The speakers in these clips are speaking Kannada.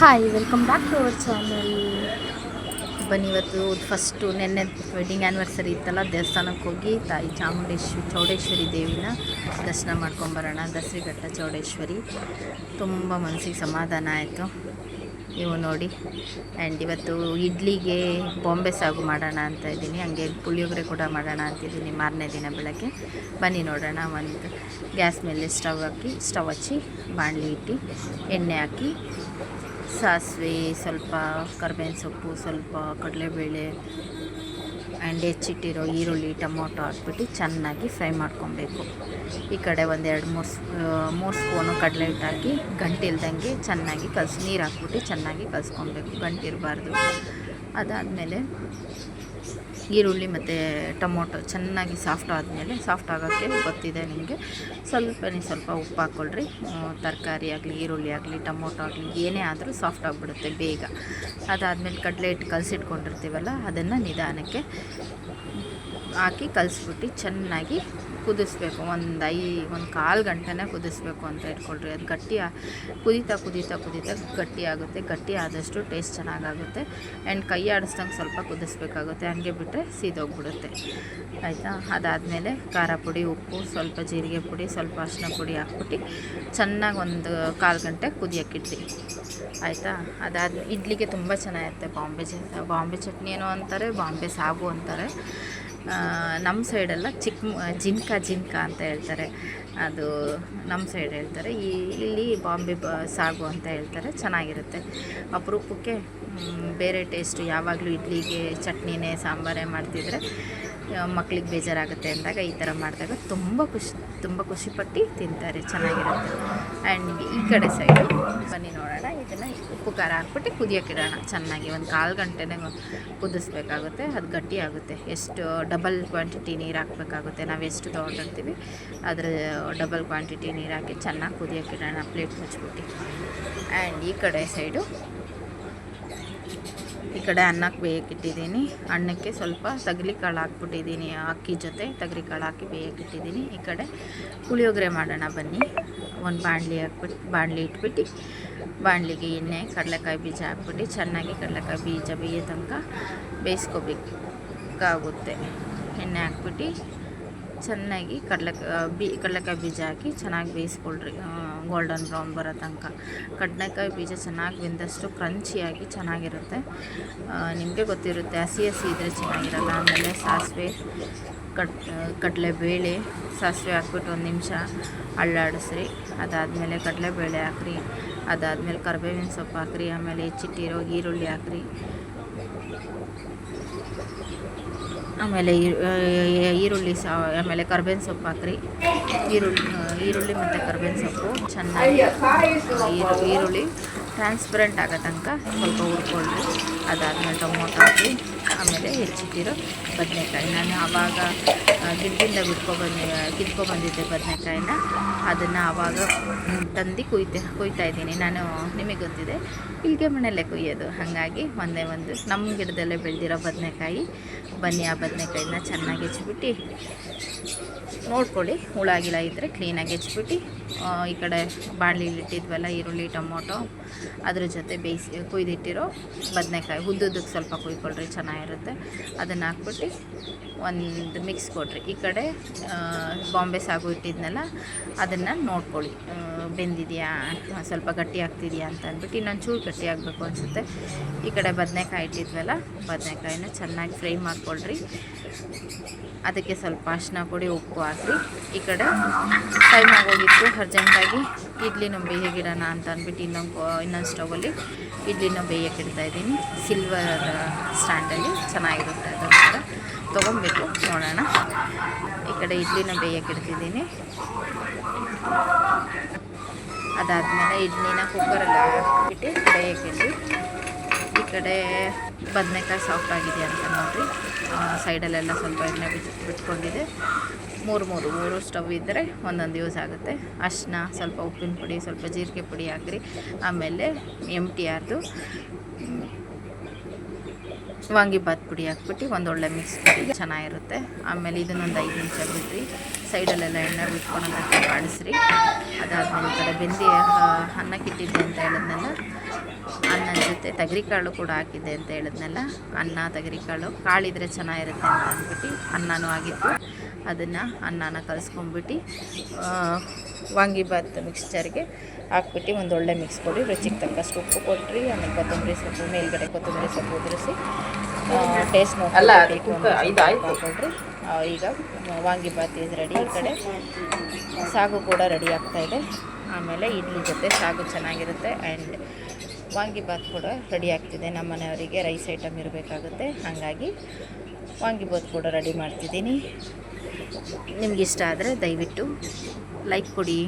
Hi welcome back to our channel ಬನ್ನಿ ಇವತ್ತು ಫಸ್ಟು ನೆನ್ನೆ ವೆಡ್ಡಿಂಗ್ ಆ್ಯನಿವರ್ಸರಿ ಇತ್ತಲ್ಲ, ದೇವಸ್ಥಾನಕ್ಕೆ ಹೋಗಿ ತಾಯಿ ಚಾಮುಂಡೇಶ್ವರಿ ಚೌಡೇಶ್ವರಿ ದೇವಿನ ದರ್ಶನ ಮಾಡ್ಕೊಂಬರೋಣ ದಸರಿಘಟ್ಟ ಚೌಡೇಶ್ವರಿ. ತುಂಬ ಮನಸ್ಸಿಗೆ ಸಮಾಧಾನ ಆಯಿತು. ನೀವು ನೋಡಿ. ಆ್ಯಂಡ್ ಇವತ್ತು ಇಡ್ಲಿಗೆ ಬಾಂಬೆ ಸಾಗು ಮಾಡೋಣ ಅಂತ ಇದ್ದೀನಿ. ಹಂಗೆ ಪುಳಿಯೋಗರೆ ಕೂಡ ಮಾಡೋಣ ಅಂತಿದ್ದೀನಿ ಮಾರನೇ ದಿನ ಬೆಳಗ್ಗೆ. ಬನ್ನಿ ನೋಡೋಣ. ಒಂದು ಗ್ಯಾಸ್ ಮೇಲೆ ಸ್ಟವ್ ಹಾಕಿ ಸ್ಟವ್ ಹಚ್ಚಿ, ಬಾಣಲಿ ಇಟ್ಟು ಎಣ್ಣೆ ಹಾಕಿ ಸಾಸಿವೆ, ಸ್ವಲ್ಪ ಕರ್ಬೇವಿನ ಸೊಪ್ಪು, ಸ್ವಲ್ಪ ಕಡಲೆಬೇಳೆ ಆ್ಯಂಡ್ ಹೆಚ್ಚಿಟ್ಟಿರೋ ಈರುಳ್ಳಿ, ಟೊಮೊಟೊ ಹಾಕ್ಬಿಟ್ಟು ಚೆನ್ನಾಗಿ ಫ್ರೈ ಮಾಡ್ಕೊಬೇಕು. ಈ ಕಡೆ ಒಂದೆರಡು ಮೂರು ಮೂರು ಸ್ಪೂನು ಕಡಲೆ ಹಿಟ್ಟು ಹಾಕಿ ಗಂಟಿಲ್ದಂಗೆ ಚೆನ್ನಾಗಿ ಕಲಸಿ, ನೀರು ಹಾಕ್ಬಿಟ್ಟು ಚೆನ್ನಾಗಿ ಕಲಸ್ಕೊಬೇಕು. ಗಂಟಿರಬಾರ್ದು. ಅದಾದಮೇಲೆ ಈರುಳ್ಳಿ ಮತ್ತು ಟೊಮೊಟೊ ಚೆನ್ನಾಗಿ ಸಾಫ್ಟ್ ಆದಮೇಲೆ ಸಾಫ್ಟ್ ಆಗೋಕ್ಕೆ ಗೊತ್ತಿದೆ ನಿಮಗೆ. ಸ್ವಲ್ಪ ನೀವು ಸ್ವಲ್ಪ ಉಪ್ಪು ಹಾಕ್ಕೊಳ್ರಿ. ತರಕಾರಿ ಆಗಲಿ, ಈರುಳ್ಳಿ ಆಗಲಿ, ಟೊಮೊಟೊ ಆಗಲಿ, ಏನೇ ಆದರೂ ಸಾಫ್ಟ್ ಆಗಿಬಿಡುತ್ತೆ ಬೇಗ. ಅದಾದಮೇಲೆ ಕಡಲೆ ಹಿಟ್ಟು ಕಲಸಿಟ್ಕೊಂಡಿರ್ತೀವಲ್ಲ, ಅದನ್ನು ನಿಧಾನಕ್ಕೆ ಹಾಕಿ ಕಲಿಸ್ಬಿಟ್ಟು ಚೆನ್ನಾಗಿ ಕುದಿಸ್ಬೇಕು. ಒಂದು ಐ, ಒಂದು ಕಾಲು ಗಂಟೆನೇ ಕುದಿಸ್ಬೇಕು ಅಂತ ಇಟ್ಕೊಳ್ರಿ. ಅದು ಗಟ್ಟಿ ಕುದೀತಾ ಕುದೀತಾ ಕುದೀತಾ ಗಟ್ಟಿ ಆಗುತ್ತೆ. ಗಟ್ಟಿ ಆದಷ್ಟು ಟೇಸ್ಟ್ ಚೆನ್ನಾಗಾಗುತ್ತೆ. ಆ್ಯಂಡ್ ಕೈ ಆಡಿಸ್ದಂಗೆ ಸ್ವಲ್ಪ ಕುದಿಸ್ಬೇಕಾಗುತ್ತೆ. ಹಂಗೆ ಬಿಟ್ಟರೆ ಸೀದೋಗ್ಬಿಡುತ್ತೆ. ಆಯಿತಾ? ಅದಾದಮೇಲೆ ಖಾರ ಪುಡಿ, ಉಪ್ಪು, ಸ್ವಲ್ಪ ಜೀರಿಗೆ ಪುಡಿ, ಸ್ವಲ್ಪ ಅರಿಶಿನ ಪುಡಿ ಹಾಕ್ಬಿಟ್ಟು ಚೆನ್ನಾಗಿ ಒಂದು ಕಾಲು ಗಂಟೆ ಕುದಿಯೋಕ್ಕಿಡ್ರಿ. ಆಯಿತಾ? ಅದಾದ, ಇಡ್ಲಿಗೆ ತುಂಬ ಚೆನ್ನಾಗಿರುತ್ತೆ ಬಾಂಬೆ ಬಾಂಬೆ ಚಟ್ನಿ ಏನೋ ಅಂತಾರೆ? ಬಾಂಬೆ ಸಾಗು ಅಂತಾರೆ. ನಮ್ಮ ಸೈಡೆಲ್ಲ ಚಿಕ್ಕ ಜಿಂಕ ಜಿಂಕ ಅಂತ ಹೇಳ್ತಾರೆ. ಅದು ನಮ್ಮ ಸೈಡ್ ಹೇಳ್ತಾರೆ. ಈ, ಇಲ್ಲಿ ಬಾಂಬೆ ಬ, ಸಾಗು ಅಂತ ಹೇಳ್ತಾರೆ. ಚೆನ್ನಾಗಿರುತ್ತೆ. ಅಪರೂಪಕ್ಕೆ ಬೇರೆ ಟೇಸ್ಟು ಯಾವಾಗಲೂ ಇಡ್ಲಿಗೆ, ಚಟ್ನಿನೇ, ಸಾಂಬಾರೇ ಮಾಡ್ತಿದ್ರೆ ಮಕ್ಳಿಗೆ ಬೇಜಾರಾಗುತ್ತೆ ಅಂದಾಗ ಈ ಥರ ಮಾಡಿದಾಗ ತುಂಬ ಖುಷಿ, ತುಂಬ ಖುಷಿಪಟ್ಟು ತಿಂತಾರೆ, ಚೆನ್ನಾಗಿರುತ್ತೆ. ಆ್ಯಂಡ್ ಈ ಕಡೆ ಸೈಡು ಬನ್ನಿ ನೋಡೋಣ, ಇದನ್ನು ಉಪ್ಪು ಖಾರ ಹಾಕ್ಬಿಟ್ಟು ಕುದಿಯೋಕ್ಕಿಡೋಣ. ಚೆನ್ನಾಗಿ ಒಂದು ಕಾಲು ಗಂಟೆನೇ ಕುದಿಸ್ಬೇಕಾಗುತ್ತೆ, ಅದು ಗಟ್ಟಿ ಆಗುತ್ತೆ. ಎಷ್ಟು ಡಬಲ್ ಕ್ವಾಂಟಿಟಿ ನೀರು ಹಾಕಬೇಕಾಗುತ್ತೆ, ನಾವು ಎಷ್ಟು ತೊಗೊಂಡಿರ್ತೀವಿ ಅದರ ಡಬಲ್ ಕ್ವಾಂಟಿಟಿ ನೀರು ಹಾಕಿ ಚೆನ್ನಾಗಿ ಕುದಿಯೋಕ್ಕಿಡೋಣ ಪ್ಲೇಟ್ ಮುಚ್ಚಿಬಿಟ್ಟು ಆ್ಯಂಡ್ ಈ ಕಡೆ ಸೈಡು ಈ ಕಡೆ ಅನ್ನಕ್ಕೆ ಬೇಯಕ್ಕಿಟ್ಟಿದ್ದೀನಿ ಅನ್ನಕ್ಕೆ ಸ್ವಲ್ಪ ತಗಲಿ ಕಾಳು ಹಾಕ್ಬಿಟ್ಟಿದ್ದೀನಿ ಅಕ್ಕಿ ಜೊತೆ. ತಗರಿ ಕಾಳು ಹಾಕಿ ಬೇಯಕ್ಕಿಟ್ಟಿದ್ದೀನಿ ಈ ಕಡೆ ಪುಳಿಯೋಗರೆ ಮಾಡೋಣ ಬನ್ನಿ. ಒಂದು ಬಾಣಲಿ ಹಾಕ್ಬಿಟ್ಟು ಬಾಣಲಿ ಇಟ್ಬಿಟ್ಟು, ಬಾಣಲಿಗೆ ಎಣ್ಣೆ, ಕಡಲೆಕಾಯಿ ಬೀಜ ಹಾಕ್ಬಿಟ್ಟು ಚೆನ್ನಾಗಿ ಕಡಲೆಕಾಯಿ ಬೀಜ ಬೇಯೋ ತನಕ ಬೇಯಿಸ್ಕೋಬೇಕಾಗುತ್ತೆ. ಎಣ್ಣೆ ಹಾಕ್ಬಿಟ್ಟು ಚೆನ್ನಾಗಿ ಕಡಲೆ ಬಿ, ಕಡಲೆಕಾಯಿ ಬೀಜ ಹಾಕಿ ಚೆನ್ನಾಗಿ ಬೇಯಿಸ್ಕೊಳ್ರಿ ಗೋಲ್ಡನ್ ಬ್ರೌನ್ ಬರೋ ತನಕ. ಕಡಲೆಕಾಯಿ ಬೀಜ ಚೆನ್ನಾಗಿ ಬೆಂದಷ್ಟು ಕ್ರಂಚಿಯಾಗಿ ಚೆನ್ನಾಗಿರುತ್ತೆ. ನಿಮಗೆ ಗೊತ್ತಿರುತ್ತೆ, ಹಸಿ ಹಸಿ ಇದ್ದರೆ ಚೆನ್ನಾಗಿರಲ್ಲ. ಆಮೇಲೆ ಸಾಸಿವೆ ಕಟ್ ಕಡಲೆಬೇಳೆ ಸಾಸಿವೆ ಹಾಕ್ಬಿಟ್ಟು ಒಂದು ನಿಮಿಷ ಅಳ್ಳಾಡಿಸ್ರಿ ಅದಾದಮೇಲೆ ಕಡಲೆಬೇಳೆ ಹಾಕ್ರಿ. ಅದಾದಮೇಲೆ ಕರಿಬೇವಿನ ಸೊಪ್ಪು ಹಾಕ್ರಿ. ಆಮೇಲೆ ಹೆಚ್ಚಿಟ್ಟಿರೋ ಈರುಳ್ಳಿ ಹಾಕ್ರಿ. ಆಮೇಲೆ ಈರುಳ್ಳಿ ಸಾ, ಆಮೇಲೆ ಕರ್ಬೇವಿನ ಸೊಪ್ಪು ಹಾಕ್ರಿ. ಈರುಳ್ಳಿ ಈರುಳ್ಳಿ ಮತ್ತು ಕರ್ಬೇವಿನ ಸೊಪ್ಪು ಚೆನ್ನಾಗಿ ಈರು, ಈರುಳ್ಳಿ ಟ್ರಾನ್ಸ್ಪರೆಂಟ್ ಆಗೋ ತನಕ ಸ್ವಲ್ಪ ಹುರ್ಕೊಳ್ಳಿ. ಅದಾದಮೇಲೆ ಟೊಮೊಟೊ ಹಾಕಿ. ಆಮೇಲೆ ಹೆಚ್ಚಿಟ್ಟಿರೋ ಬದನೆಕಾಯಿ. ನಾನು ಆವಾಗ ಬಿಟ್ಕೊ ಗಿಡದಿಂದ ಕಿತ್ಕೊ ಬಂದಿದ್ದೆ ಬದನೆಕಾಯಿನ. ಅದನ್ನು ಆವಾಗ ತಂದು ಕುಯ್ತೆ, ಕುಯ್ತಾ ಇದ್ದೀನಿ. ನಾನು ನಿಮಗೆ ಗೊತ್ತಿದೆ ಇಲ್ಲಿಗೆ ಮನೆಯಲ್ಲೇ ಕುಯ್ಯೋದು. ಹಾಗಾಗಿ ಒಂದೇ ಒಂದು, ನಮ್ಮ ಗಿಡದಲ್ಲೇ ಬೆಳೆದಿರೋ ಬದನೆಕಾಯಿ, ಬನ್ನಿ ಆ ಬದನೆಕಾಯಿನ ಚೆನ್ನಾಗಿ ಹೆಚ್ಚಿಬಿಟ್ಟು ನೋಡ್ಕೊಳ್ಳಿ. ಹುಳಾಗಿಲ್ಲ ಇದ್ದರೆ ಕ್ಲೀನಾಗಿ ಹೆಚ್ಚಿಬಿಟ್ಟು ಈ ಕಡೆ ಬಾಣಲಿಲಿ ಇಟ್ಟಿದ್ವಲ್ಲ, ಈರುಳ್ಳಿ, ಟೊಮೊಟೊ, ಅದ್ರ ಜೊತೆ ಬೇಯಿಸಿ, ಕುಯ್ದಿಟ್ಟಿರೋ ಬದನೆಕಾಯಿ. ಉದ್ದುದ್ದಕ್ಕೆ ಸ್ವಲ್ಪ ಕುಯ್ಕೊಳ್ರಿ, ಚೆನ್ನಾಗಿರುತ್ತೆ. ಅದನ್ನು ಹಾಕ್ಬಿಟ್ಟು ಒಂದು ಮಿಕ್ಸ್ ಕೊಡ್ರಿ. ಈ ಕಡೆ ಬಾಂಬೆ ಸಾಗು ಇಟ್ಟಿದ್ನಲ್ಲ, ಅದನ್ನು ನೋಡ್ಕೊಳ್ಳಿ. ಬೆಂದಿದೆಯಾ, ಸ್ವಲ್ಪ ಗಟ್ಟಿ ಆಗ್ತಿದೆಯಾ ಅಂತ ಅಂದ್ಬಿಟ್ಟು ಇನ್ನೊಂದು ಚೂರು ಗಟ್ಟಿ ಆಗಬೇಕು ಅನಿಸುತ್ತೆ. ಈ ಕಡೆ ಬದನೆಕಾಯಿ ಇಟ್ಟಿದ್ವಲ್ಲ, ಬದನೆಕಾಯಿನ ಚೆನ್ನಾಗಿ ಫ್ರೈ ಮಾಡ್ಕೊಳ್ರಿ. ಅದಕ್ಕೆ ಸ್ವಲ್ಪ ಅರ್ಶಿನ ಪುಡಿ, ಉಪ್ಪು ಹಾಕಿ, ಈ ಕಡೆ ಟೈಮ್ ಆಗೋಗಿತ್ತು. ಅರ್ಜೆಂಟಾಗಿ ಇಡ್ಲಿನೂ ಬೇಯೋಗಿಡೋಣ ಅಂತ ಅಂದ್ಬಿಟ್ಟು ಇನ್ನೊಂದು ಇನ್ನೊಂದು ಸ್ಟವಲ್ಲಿ ಇಡ್ಲಿನ ಇಡ್ತಾ ಇದ್ದೀನಿ. ಸಿಲ್ವರ್ ಸ್ಟ್ಯಾಂಡಲ್ಲಿ ಚೆನ್ನಾಗಿರುತ್ತೆ ಅದೊಂಥರ ತೊಗೊಬೇಕು ನೋಡೋಣ. ಈ ಕಡೆ ಇಡ್ಲಿನ ಬೇಯೋಕ್ಕಿಡ್ತಿದ್ದೀನಿ ಅದಾದಮೇಲೆ ಇಡ್ಲಿನ ಕುಕ್ಕರಲ್ಲಿ ಬೇಯಕ್ಕೆ ಇಡ್ತೀವಿ ಈ ಕಡೆ ಬದನೆಕಾಯಿ ಸಾಫ್ಟ್ ಆಗಿದೆ ಅಂತ ನೋಡಿರಿ ಸೈಡಲ್ಲೆಲ್ಲ ಸ್ವಲ್ಪ ಎಣ್ಣೆ ಬಿಟ್ಟು ಬಿಟ್ಕೊಂಡಿದೆ. ಮೂರು ಮೂರು ಮೂರು ಸ್ಟವ್ ಇದ್ದರೆ ಒಂದೊಂದು ಯೂಸ್ ಆಗುತ್ತೆ. ಅರಿಶಿನ ಸ್ವಲ್ಪ ಉಪ್ಪಿನ ಪುಡಿ, ಸ್ವಲ್ಪ ಜೀರಿಗೆ ಪುಡಿ ಹಾಕ್ರಿ. ಆಮೇಲೆ ಎಂ ಟಿ ಆರ್ದು ವಾಂಗಿಬಾತ್ ಪುಡಿ ಹಾಕ್ಬಿಟ್ಟು ಒಂದೊಳ್ಳೆ ಮಿಕ್ಸ್ ಮಾಡಿ ಚೆನ್ನಾಗಿರುತ್ತೆ. ಆಮೇಲೆ ಇದನ್ನೊಂದು ಐದು ನಿಮಿಷ ಬಿಟ್ರಿ ಸೈಡಲ್ಲೆಲ್ಲ ಎಣ್ಣೆ ಬಿಟ್ಕೊಳೋದಕ್ಕೆ ಬಾಡಿಸ್ರಿ ಈ ಕಡೆ ಬೆಂದಿ ಅನ್ನಕ್ಕಿಟ್ಟಿದ್ದೆ ಅಂತ ಹೇಳಿದ್ನಲ್ಲ. ಅನ್ನದ ಜೊತೆ ತಗರಿಕಾಳು ಕೂಡ ಹಾಕಿದ್ದೆ ಅಂತ ಹೇಳಿದ್ನಲ್ಲ. ಅನ್ನ ತಗರಿಕಾಳು ಕಾಳಿದ್ರೆ ಚೆನ್ನಾಗಿರುತ್ತೆ ಅಂತ ಅಂದ್ಬಿಟ್ಟು ಅನ್ನನೂ ಆಗಿತ್ತು ಅದನ್ನು ಅನ್ನನ ಕಲಿಸ್ಕೊಂಬಿಟ್ಟು ವಾಂಗಿಬಾತ್ ಮಿಕ್ಸ್ಚರ್ಗೆ ಹಾಕ್ಬಿಟ್ಟು ಒಂದು ಒಳ್ಳೆ ಮಿಕ್ಸ್ ಕೊಡಿ. ರುಚಿಗೆ ತಕ್ಕಷ್ಟು ಉಪ್ಪು ಕೊಟ್ಟರಿ ಆಮೇಲೆ ಕೊತ್ತಂಬರಿ ಸೊಪ್ಪು ಮೇಲ್ಗಡೆ ಕೊತ್ತಂಬರಿ ಸೊಪ್ಪು ಉದುರಿಸಿ ಟೇಸ್ಟ್ ಅಲ್ಲ, ಈಗ ವಾಂಗಿಬಾತ್ ಇದು ರೆಡಿ ಈ ಕಡೆ. ಸಾಗು ಕೂಡ ರೆಡಿ ಆಗ್ತಾ ಇದೆ. ಆಮೇಲೆ ಇಡ್ಲಿ ಜೊತೆ ಸಾಗು ಚೆನ್ನಾಗಿರುತ್ತೆ. ಆ್ಯಂಡ್ ವಾಂಗಿಬಾತ್ ಕೂಡ ರೆಡಿ ಆಗ್ತಿದೆ. ನಮ್ಮ ಮನೆಯವರಿಗೆ ರೈಸ್ ಐಟಮ್ ಇರಬೇಕಾಗುತ್ತೆ. ಹಾಗಾಗಿ ವಾಂಗಿಬಾತ್ ಕೂಡ ರೆಡಿ ಮಾಡ್ತಿದ್ದೀನಿ. ನಿಮ್ಗೆ ಇಷ್ಟ ಆದರೆ ದಯವಿಟ್ಟು ಲೈಕ್ ಕೊಡಿ.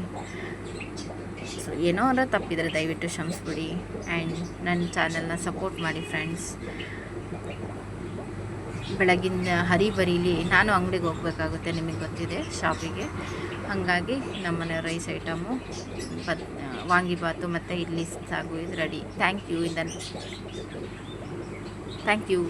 ಸೊ ಏನೋ ಅಂದರೆ ತಪ್ಪಿದರೆ ದಯವಿಟ್ಟು ಕ್ಷಮಿಸ್ಬಿಡಿ. ಆ್ಯಂಡ್ ನನ್ನ ಚಾನಲ್ನ ಸಪೋರ್ಟ್ ಮಾಡಿ ಫ್ರೆಂಡ್ಸ್ ಬೆಳಗಿನ ಹರಿಬರಿಲಿ ನಾನು ಅಂಗಡಿಗೆ ಹೋಗಬೇಕಾಗುತ್ತೆ, ನಿಮಗೆ ಗೊತ್ತಿದೆ, ಶಾಪಿಗೆ. ಹಾಗಾಗಿ ನಮ್ಮನೆ ರೈಸ್ ಐಟಮು, ಬದ್ ವಾಂಗಿಬಾತು ಮತ್ತು ಇಡ್ಲಿ ಸಾಗು ಇದು ರೆಡಿ ಥ್ಯಾಂಕ್ ಯು ಇದನ್ನು ಥ್ಯಾಂಕ್ ಯು